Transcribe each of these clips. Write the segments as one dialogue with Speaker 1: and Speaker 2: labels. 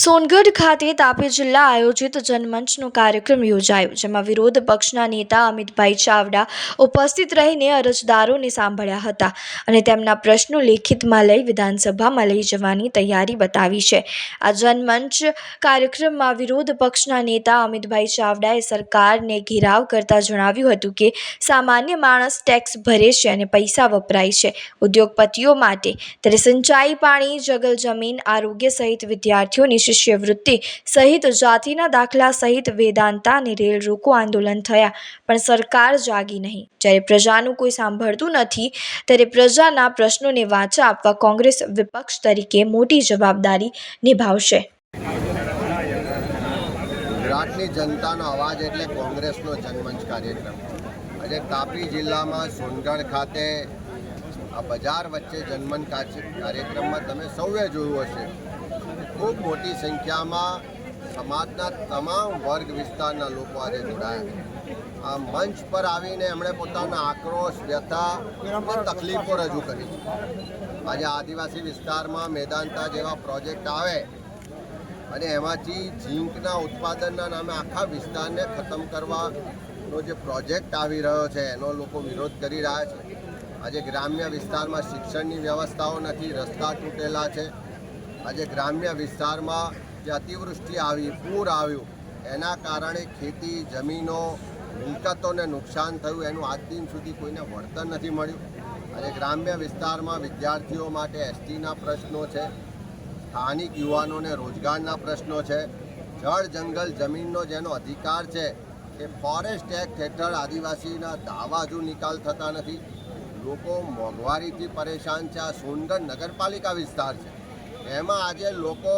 Speaker 1: સોનગઢ ખાતે તાપી જિલ્લા આયોજિત જનમંચનો કાર્યક્રમ યોજાયો, જેમાં વિરોધ પક્ષના નેતા અમિતભાઈ ચાવડા ઉપસ્થિત રહીને અરજદારોને સાંભળ્યા હતા અને તેમના પ્રશ્નો લેખિતમાં લઈ વિધાનસભામાં લઈ જવાની તૈયારી બતાવી છે. આ જનમંચ કાર્યક્રમમાં વિરોધ પક્ષના નેતા અમિતભાઈ ચાવડાએ સરકારને ઘેરાવ કરતા જણાવ્યું હતું કે, સામાન્ય માણસ ટેક્સ ભરે છે અને પૈસા વપરાય છે. ઉદ્યોગપતિઓ માટે, ત્યારે સિંચાઈ, પાણી, જગલ જમીન, આરોગ્ય સહિત વિદ્યાર્થીઓની શિષ્યવૃત્તિ સહિત જાતિના દાખલા સહિત વેદાંતા અને રેલ રોકો આંદોલન થયા. પણ સરકાર જાગી નહીં. જ્યારે પ્રજાનું કોઈ સાંભળતું નથી, ત્યારે પ્રજાના પ્રશ્નોને વાચા આપવા કોંગ્રેસ વિપક્ષ તરીકે મોટી જવાબદારી નિભાવશે.
Speaker 2: ગુજરાતની જનતાનો અવાજ એટલે કોંગ્રેસનો જનમંચ કાર્યક્રમ. આજે તાપી જિલ્લામાં સોનગઢ ખાતે આ બજાર વચ્ચે જનમંચ કાર્યક્રમમાં તમે સૌએ જોયું હશે. ખૂબ મોટી સંખ્યામાં સમાજના તમામ વર્ગ વિસ્તારના લોકો આજે જોડાયા આ મંચ પર આવીને એમણે પોતાના આક્રોશ, વ્યથા તકલીફો રજૂ કરી આજે આદિવાસી વિસ્તારમાં મેદાંતા જેવા પ્રોજેક્ટ આવે અને એમાંથી ઝીંકના ઉત્પાદનના નામે આખા વિસ્તારને ખતમ કરવાનો જે પ્રોજેક્ટ આવી રહ્યો છે, એનો લોકો વિરોધ કરી રહ્યા છે. આજે ગ્રામ્ય વિસ્તારમાં શિક્ષણની વ્યવસ્થાઓ નથી, રસ્તા તૂટેલા છે. આજે ગ્રામ્ય વિસ્તારમાં જે અતિવૃષ્ટિ આવી, પૂર આવ્યું, એના કારણે ખેતી, જમીનો, મિલકતોને નુકસાન થયું. એનું આજ દિન સુધી કોઈને વળતર નથી મળ્યું. અને ગ્રામ્ય વિસ્તારમાં વિદ્યાર્થીઓ માટે એસટીના પ્રશ્નો છે, સ્થાનિક યુવાનોને રોજગારના પ્રશ્નો છે, જળ, જંગલ, જમીનનો જેનો અધિકાર છે એ ફોરેસ્ટ એક્ટ હેઠળ આદિવાસીના દાવા હજુ નિકાલ થતા નથી. લોકો મોંઘવારીથી પરેશાન છે. આ સોનગઢ નગરપાલિકા વિસ્તાર છે. એમાં આજે લોકો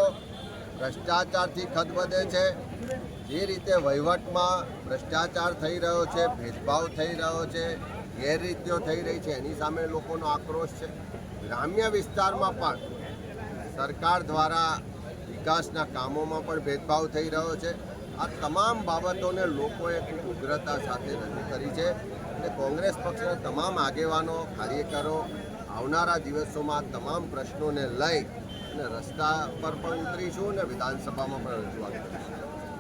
Speaker 2: ભ્રષ્ટાચારથી ખદબદે છે. જે રીતે વહીવટમાં ભ્રષ્ટાચાર થઈ રહ્યો છે, ભેદભાવ થઈ રહ્યો છે, ગેરરીતિઓ થઈ રહી છે, એની સામે લોકોનો આક્રોશ છે. ગ્રામ્ય વિસ્તારમાં પણ સરકાર દ્વારા વિકાસના કામોમાં પણ ભેદભાવ થઈ રહ્યો છે. આ તમામ બાબતોને લોકોએ ખૂબ ઉગ્રતા સાથે રજૂ કરી છે અને કોંગ્રેસ પક્ષના તમામ આગેવાનો, કાર્યકરો આવનારા દિવસોમાં તમામ પ્રશ્નોને લઈ અને રસ્તા પર પણ ઉતરીશું અને વિધાનસભામાં પણ રજૂઆત કરીશું.